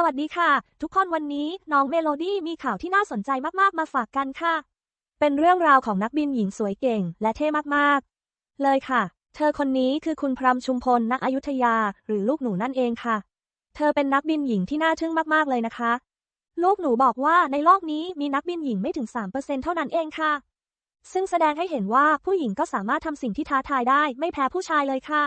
สวัสดีค่ะ ทุกคนวันนี้น้องเมโลดี้มีข่าวที่น่าสนใจมาก ๆ มาฝากกันค่ะ เป็นเรื่องราวของนักบินหญิงสวยเก่งและเท่มาก ๆ เลยค่ะ เธอคนนี้คือคุณพรำชุมพลณอยุธยา หรือลูกหนูนั่นเองค่ะ เธอเป็นนักบินหญิงที่น่าทึ่งมาก ๆ เลยนะคะ ลูกหนูบอกว่าในโลกนี้มีนักบินหญิงไม่ถึง 3%เท่านั้นเองค่ะ ซึ่งแสดงให้เห็นว่าผู้หญิงก็สามารถทำสิ่งที่ท้าทายได้ไม่แพ้ผู้ชายเลยค่ะ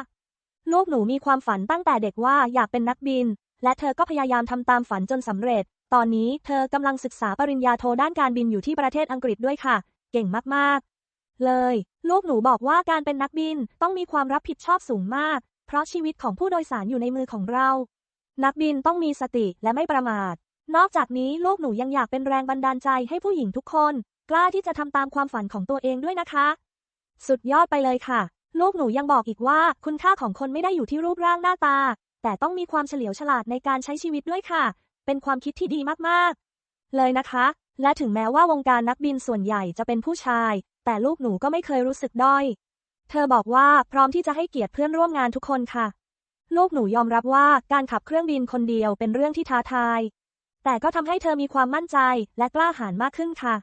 ลูกหนูมีความฝันตั้งแต่เด็กว่าอยากเป็นนักบิน และเธอก็พยายามทำตามฝันจนสำเร็จ ตอนนี้เธอกำลังศึกษาปริญญาโทด้านการบินอยู่ที่ประเทศอังกฤษด้วยค่ะ เก่งมากๆ เลย ลูกหนูบอกว่าการเป็นนักบินต้องมีความรับผิดชอบสูงมาก เพราะชีวิตของผู้โดยสารอยู่ในมือของเรา นักบินต้องมีสติและไม่ประมาท นอกจากนี้ลูกหนูยังอยากเป็นแรงบันดาลใจให้ผู้หญิงทุกคน กล้าที่จะทำตามความฝันของตัวเองด้วยนะคะ สุดยอดไปเลยค่ะ ลูกหนูยังบอกอีกว่าคุณค่าของคนไม่ได้อยู่ที่รูปร่างหน้าตา แต่ต้องมีความเฉลียวฉลาดในการใช้ชีวิตด้วยค่ะ เป็นความคิดที่ดีมากๆ เลยนะคะ และถึงแม้ว่าวงการนักบินส่วนใหญ่จะเป็นผู้ชาย แต่ลูกหนูก็ไม่เคยรู้สึกด้อย เธอบอกว่าพร้อมที่จะให้เกียรติเพื่อนร่วมงานทุกคนค่ะ ลูกหนูยอมรับว่าการขับเครื่องบินคนเดียวเป็นเรื่องที่ท้าทาย แต่ก็ทำให้เธอมีความมั่นใจและกล้าหาญมากขึ้นค่ะ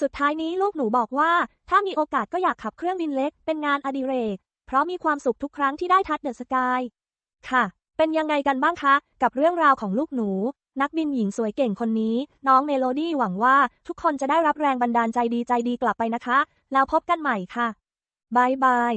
สุดท้ายนี้ลูกหนูบอกว่า ถ้ามีโอกาสก็อยากขับเครื่องบินเล็ก เป็นงานอดิเรก เพราะมีความสุขทุกครั้งที่ได้ทัดเดอะสกายค่ะ เป็นยังไงกันบ้างคะ กับเรื่องราวของลูกหนู นักบินหญิงสวยเก่งคนนี้ น้องเมโลดี้หวังว่าทุกคนจะได้รับแรงบันดาลใจดีใจดีกลับไปนะคะ แล้วพบกันใหม่ค่ะบายบาย